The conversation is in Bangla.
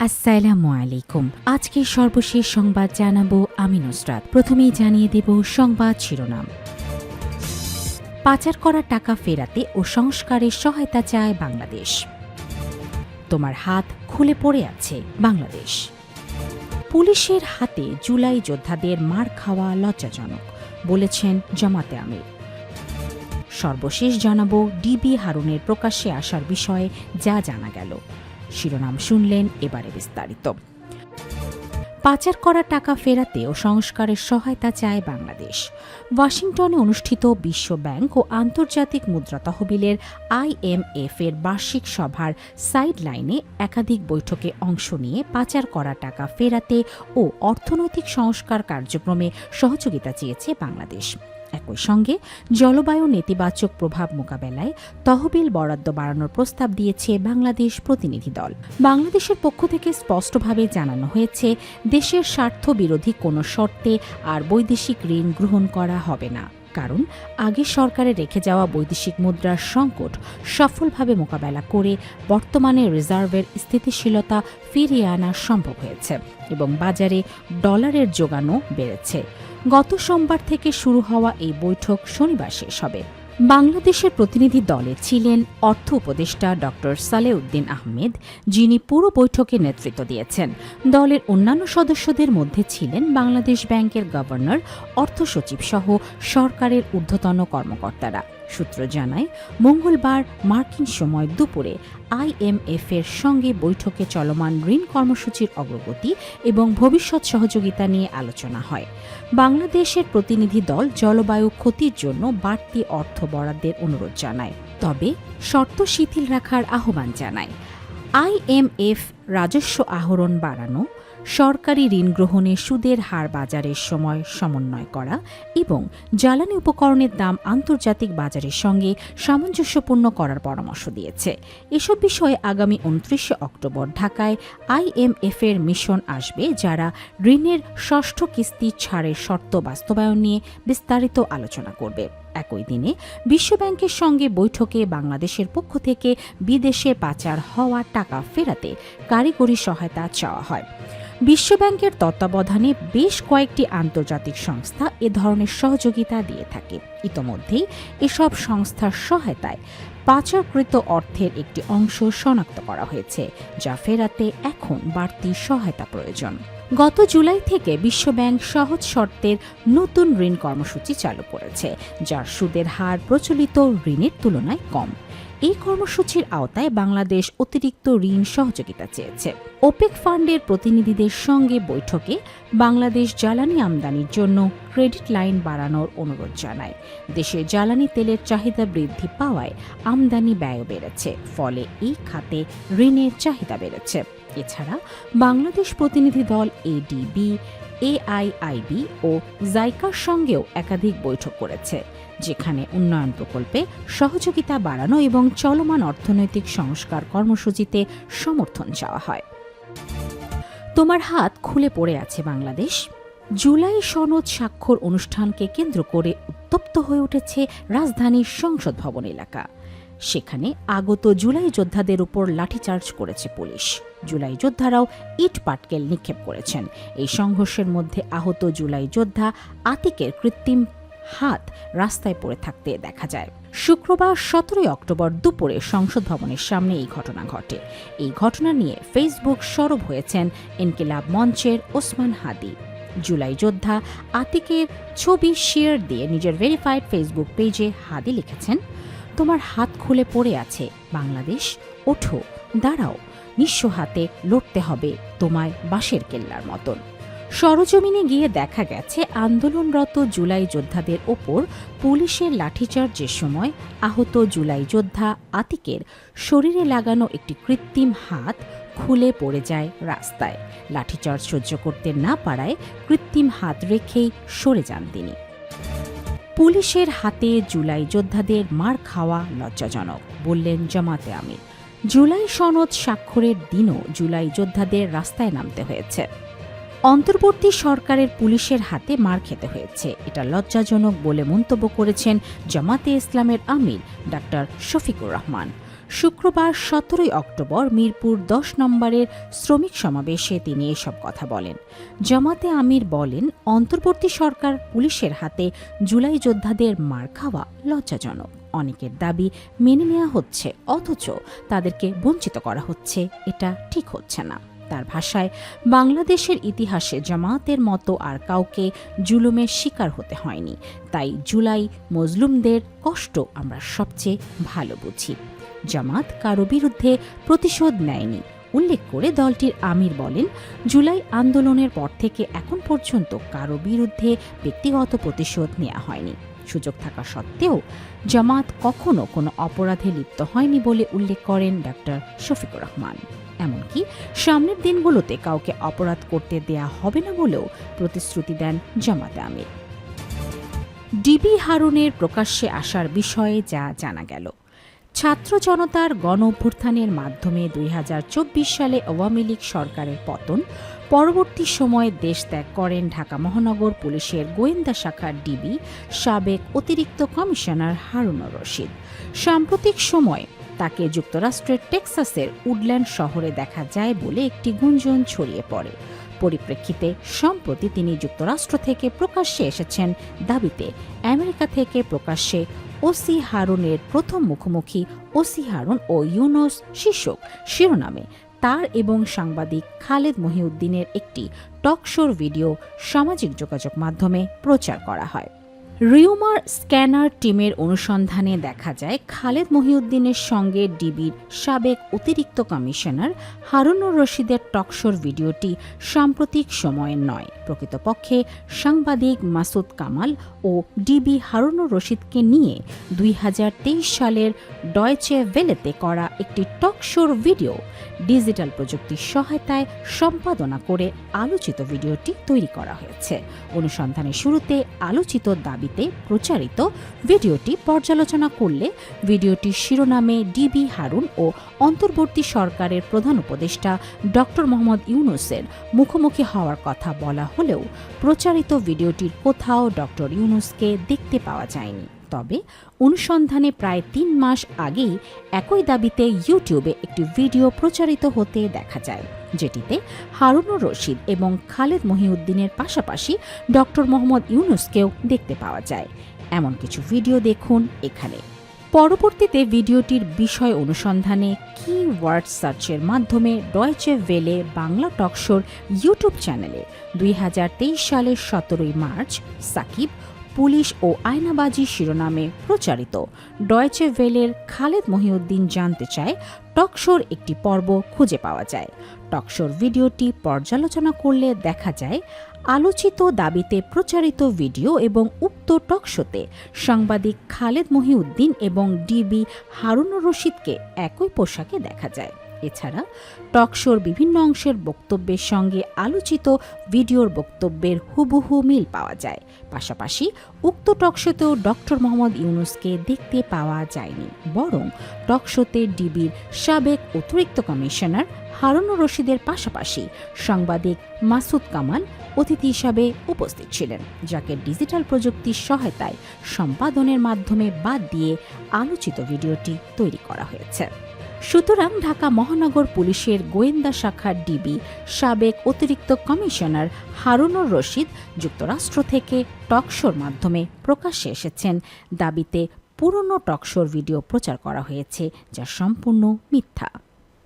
আসসালামু আলাইকুম। আজকে সর্বশেষ সংবাদ জানাব আমি নুসরাত। প্রথমেই জানিয়ে দেব সংবাদ শিরোনাম। পাচার করা টাকা ফেরাতে ও সংস্কারের সহায়তা চায় বাংলাদেশ। তোমার হাত খুলে পড়ে আছে বাংলাদেশ। পুলিশের হাতে জুলাই যোদ্ধাদের মার খাওয়া লজ্জাজনক, বলেছেন জামাতে আমির। সর্বশেষ জানাব ডিবি হারুনের প্রকাশ্যে আসার বিষয়ে যা জানা গেল। শিরোনাম শুনলেন এবারে বিস্তারিত। পাচার করা টাকা ফেরাতে ও সংস্কারের সহায়তা চায় বাংলাদেশ। ওয়াশিংটনে অনুষ্ঠিত বিশ্ব ব্যাংক ও আন্তর্জাতিক মুদ্রা তহবিলের আইএমএফ এর বার্ষিক সভার সাইড লাইনে একাধিক বৈঠকে অংশ নিয়ে পাচার করা টাকা ফেরাতে ও অর্থনৈতিক সংস্কার কার্যক্রমে সহযোগিতা চেয়েছে বাংলাদেশ। একই সঙ্গে জলবায়ু নেতিবাচক প্রভাব মোকাবেলায় তহবিল বরাদ্দ বাড়ানোর প্রস্তাব দিয়েছে বাংলাদেশ প্রতিনিধি দল। বাংলাদেশের পক্ষ থেকে স্পষ্টভাবে জানানো হয়েছে, দেশের স্বার্থ বিরোধী কোনো শর্তে আর বৈদেশিক ঋণ গ্রহণ করা হবে না। কারণ, আগে সরকারে রেখে যাওয়া বৈদেশিক মুদ্রার সংকট সফলভাবে মোকাবেলা করে বর্তমানে রিজার্ভের স্থিতিশীলতা ফিরিয়ে আনা সম্ভব হয়েছে এবং বাজারে ডলারের যোগানও বেড়েছে। গত সোমবার থেকে শুরু হওয়া এই বৈঠক শনিবার শেষ হবে। বাংলাদেশের প্রতিনিধি দলে ছিলেন অর্থ উপদেষ্টা ড. সালেউদ্দিন আহমেদ, যিনি পুরো বৈঠকে নেতৃত্ব দিয়েছেন। দলের অন্যান্য সদস্যদের মধ্যে ছিলেন বাংলাদেশ ব্যাংকের গভর্নর, অর্থ সচিব সহ সরকারের ঊর্ধ্বতন কর্মকর্তারা। সূত্র জানায়, মঙ্গলবার মার্কিন সময় দুপুরে আইএমএফ এর সঙ্গে বৈঠকে চলমান ঋণ কর্মসূচির অগ্রগতি এবং ভবিষ্যৎ সহযোগিতা নিয়ে আলোচনা হয়। বাংলাদেশের প্রতিনিধি দল জলবায়ু ক্ষতির জন্য বাড়তি অর্থ বরাদ্দের অনুরোধ জানায়, তবে শর্ত শিথিল রাখার আহ্বান জানায়। আইএমএফ রাজস্ব আহরণ বাড়ানো সরকারি ঋণ গ্রহণে সুদের হার বাজারের সময় সমন্বয় করা এবং জ্বালানি উপকরণের দাম আন্তর্জাতিক বাজারের সঙ্গে সামঞ্জস্যপূর্ণ করার পরামর্শ দিয়েছে। এসব বিষয়ে আগামী উনত্রিশে অক্টোবর ঢাকায় আইএমএফ এর মিশন আসবে, যারা ঋণের ষষ্ঠ কিস্তি ছাড়ের শর্ত বাস্তবায়ন নিয়ে বিস্তারিত আলোচনা করবে। একই দিনে বিশ্বব্যাংকের সঙ্গে বৈঠকে বাংলাদেশের পক্ষ থেকে বিদেশে পাচার হওয়া টাকা ফেরাতে কারিগরি সহায়তা চাওয়া হয়। বিশ্বব্যাংকের তত্ত্বাবধানে বেশ কয়েকটি আন্তর্জাতিক সংস্থা এ ধরনের সহযোগিতা দিয়ে থাকে। ইতোমধ্যেই এসব সংস্থার সহায়তায় পাচারকৃত অর্থের একটি অংশ শনাক্ত করা হয়েছে, যা ফেরাতে এখন বাড়তি সহায়তা প্রয়োজন। গত জুলাই থেকে বিশ্বব্যাংক সহজ শর্তের নতুন ঋণ কর্মসূচি চালু করেছে, যার সুদের হার প্রচলিত ঋণের তুলনায় কম। এই কর্মসূচির আওতায় বাংলাদেশ অতিরিক্ত ঋণ সহযোগিতা চেয়েছে। ওপেক ফান্ডের প্রতিনিধিদের সঙ্গে বৈঠকে বাংলাদেশ জ্বালানি আমদানির জন্য ক্রেডিট লাইন বাড়ানোর অনুরোধ জানায়। দেশে জ্বালানি তেলের চাহিদা বৃদ্ধি পাওয়ায় আমদানি ব্যয় বেড়েছে, ফলে এই খাতে ঋণের চাহিদা বেড়েছে। এছাড়া বাংলাদেশ প্রতিনিধি দল এডিবি এআইআইবি ও জাইকার সঙ্গেও একাধিক বৈঠক করেছে, যেখানে উন্নয়ন প্রকল্পে সহযোগিতা বাড়ানো এবং চলমান অর্থনৈতিক সংস্কার কর্মসূচিতে সমর্থন চাওয়া হয়। তোমার হাত খুলে পড়ে আছে বাংলাদেশ। জুলাই সনদ স্বাক্ষর অনুষ্ঠানকে কেন্দ্র করে উত্তপ্ত হয়ে উঠেছে রাজধানীর সংসদ ভবন এলাকা। সেখানে আগত জুলাই যোদ্ধাদের উপর লাঠিচার্জ করেছে পুলিশ। জুলাই যোদ্ধারাও ইট পাটকেল নিক্ষেপ করেছেন। এই সংঘর্ষের মধ্যে আহত জুলাই যোদ্ধা আতিকের কৃত্রিম হাত রাস্তায় পড়ে থাকতে দেখা যায়। শুক্রবার সতেরোই অক্টোবর দুপুরে সংসদ ভবনের সামনে এই ঘটনা ঘটে। এই ঘটনা নিয়ে ফেসবুক সরব হয়েছেন ইনকিলাব মঞ্চের ওসমান হাদি। জুলাই যোদ্ধা আতিকের ছবি শেয়ার দিয়ে নিজের ভেরিফাইড ফেসবুক পেজে হাদি লিখেছেন তোমার হাত খুলে পড়ে আছে, বাংলাদেশ, ওঠো, দাঁড়াও, নিঃস্ব হাতে লড়তে হবে তোমায় বাঁশের কেল্লার মতন। সরজমিনে গিয়ে দেখা গেছে, আন্দোলনরত জুলাই যোদ্ধাদের ওপর পুলিশের লাঠিচার্জের সময় আহত জুলাই যোদ্ধা আতিকের শরীরে লাগানো একটি কৃত্রিম হাত খুলে পড়ে যায় রাস্তায়। লাঠিচার্জ সহ্য করতে না পারায় কৃত্রিম হাত রেখেই সরে যান তিনি। পুলিশের হাতে জুলাই যোদ্ধাদের মার খাওয়া লজ্জাজনক, বললেন জামাতে আমির। জুলাই সনদ স্বাক্ষরের দিনও জুলাই যোদ্ধাদের রাস্তায় নামতে হয়েছে। অন্তর্বর্তী সরকারের পুলিশের হাতে মার খেতে হয়েছে, এটা লজ্জাজনক বলে মন্তব্য করেছেন জামাতে ইসলামের আমির ডাক্তার শফিকুর রহমান। শুক্রবার সতেরোই অক্টোবর মিরপুর দশ নম্বরের শ্রমিক সমাবেশে তিনি এসব কথা বলেন। জামাতে আমির বলেন, অন্তর্বর্তী সরকার পুলিশের হাতে জুলাই যোদ্ধাদের মার খাওয়া লজ্জাজনক। অনেকের দাবি মেনে নেওয়া হচ্ছে, অথচ তাদেরকে বঞ্চিত করা হচ্ছে, এটা ঠিক হচ্ছে না। তার ভাষায়, বাংলাদেশের ইতিহাসে জামাতের মতো আর কাউকে জুলুমের শিকার হতে হয়নি। তাই জুলাই মজলুমদের কষ্ট আমরা সবচেয়ে ভালো বুঝি। জামাত কারও বিরুদ্ধে প্রতিশোধ নেয়নি। উল্লেখ করে দলটির আমির বলেন, জুলাই আন্দোলনের পর থেকে এখন পর্যন্ত কারও বিরুদ্ধে ব্যক্তিগত প্রতিশোধ নেওয়া হয়নি। সুযোগ থাকা সত্ত্বেও জামাত কখনো কোনো অপরাধে লিপ্ত হয়নি বলে উল্লেখ করেন ডক্টর শফিকুর রহমান। এমনকি সামনের দিনগুলোতে কাউকে অপরাধ করতে দেয়া হবে না বলেও প্রতিশ্রুতি দেন জামাতে আমির। ডিবি হারুনের প্রকাশ্যে আসার বিষয়ে যা জানা গেল। ছাত্র জনতার গণ অভ্যুত্থানের মাধ্যমে দুই হাজার চব্বিশ সালে আওয়ামী লীগ সরকারের পতন, পরবর্তী সময়ে দেশ ত্যাগ করেন ঢাকা মহানগর পুলিশের গোয়েন্দা শাখার ডিবি, সাবেক অতিরিক্ত কমিশনার হারুনুর রশিদ। সাম্প্রতিক সময়ে তাকে যুক্তরাষ্ট্রের টেক্সাসের উডল্যান্ড শহরে দেখা যায় বলে একটি গুঞ্জন ছড়িয়ে পড়ে। পরিপ্রেক্ষিতে, সম্প্রতি তিনি যুক্তরাষ্ট্র থেকে প্রকাশ্যে এসেছেন দাবিতে, আমেরিকা থেকে প্রকাশ্যে ওসি হারুনের প্রথম মুখোমুখি ওসি হারুন ও ইউনুস শীর্ষক শিরোনামে তার এবং সাংবাদিক খালেদ মহিউদ্দিনের একটি টকশোর ভিডিও সামাজিক যোগাযোগ মাধ্যমে প্রচার করা হয়। রিউমার স্ক্যানার টিমের অনুসন্ধানে দেখা যায়, খালেদ মহিউদ্দিনের সঙ্গে ডিবির সাবেক অতিরিক্ত কমিশনার হারুনুর রশিদের টকশোর ভিডিওটি সাম্প্রতিক সময়ের নয়। প্রকৃতপক্ষে সাংবাদিক মাসুদ কামাল ও ডিবি হারুনুর রশিদকে নিয়ে দুই হাজার তেইশ সালের ডয়চে ভেলেতে করা একটি টকশোর ভিডিও ডিজিটাল প্রযুক্তির সহায়তায় সম্পাদনা করে আলোচিত ভিডিওটি তৈরি করা হয়েছে। অনুসন্ধানের শুরুতে আলোচিত দাবিতে প্রচারিত ভিডিওটি পর্যালোচনা করলে ভিডিওটির শিরোনামে ডিবি হারুন ও অন্তর্বর্তী সরকারের প্রধান উপদেষ্টা ডক্টর মোহাম্মদ ইউনুসের মুখোমুখি হওয়ার কথা বলা হলেও প্রচারিত ভিডিওটির কোথাও ডক্টর ইউনুসকে দেখতে পাওয়া যায়নি। তবে অনুসন্ধানে প্রায় তিন মাস আগেই একই দাবিতে ইউটিউবে একটি ভিডিও প্রচারিত হতে দেখা যায়। যেটিতে হারুনুর রশিদ এবং খালেদ মহিউদ্দিনের পাশাপাশি ডক্টর মোহাম্মদ ইউনুসকেও দেখতে পাওয়া যায়। এমন কিছু ভিডিও দেখুন এখানে। পরবর্তীতে ভিডিওটির বিষয় অনুসন্ধানে কি ওয়ার্ড সার্চের মাধ্যমে ডয়চে ভেলে বাংলা টকশোর ইউটিউব চ্যানেলে দুই হাজার তেইশ সালের সতেরোই মার্চ সাকিব পুলিশ ও আয়নাবাজি শিরোনামে প্রচারিত। ডয়চে ভেলের খালেদ মহিউদ্দিন জানতে চায়, টকশোর একটি পর্ব খুঁজে পাওয়া যায়। টকশোর ভিডিওটি পর্যালোচনা করলে দেখা যায়, আলোচিত দাবিতে প্রচারিত ভিডিও এবং উক্ত টকশোতে সাংবাদিক খালেদ মহিউদ্দিন এবং ডিবি হারুনুর রশিদকে একই পোশাকে দেখা যায়। এছাড়া টকশোর বিভিন্ন অংশের বক্তব্যের সঙ্গে আলোচিত ভিডিওর বক্তব্যের হুবহু মিল পাওয়া যায়। পাশাপাশি উক্ত টকশোতেও ডক্টর মোহাম্মদ ইউনুসকে দেখতে পাওয়া যায়নি। বরং টকশোতে ডিবির সাবেক অতিরিক্ত কমিশনার হারুনুর রশিদের পাশাপাশি সাংবাদিক মাসুদ কামাল অতিথি হিসাবে উপস্থিত ছিলেন, যাকে ডিজিটাল প্রযুক্তির সহায়তায় সম্পাদনের মাধ্যমে বাদ দিয়ে আলোচিত ভিডিওটি তৈরি করা হয়েছে। সুতরাং ঢাকা মহানগর পুলিশের গোয়েন্দা শাখার ডিবি সাবেক অতিরিক্ত কমিশনার হারুনুর রশিদ যুক্তরাষ্ট্র থেকে টকশোর মাধ্যমে প্রকাশ্যে এসেছেন। দাবিতে পুরনো টকশোর ভিডিও প্রচার করা হয়েছে, যা সম্পূর্ণ মিথ্যা।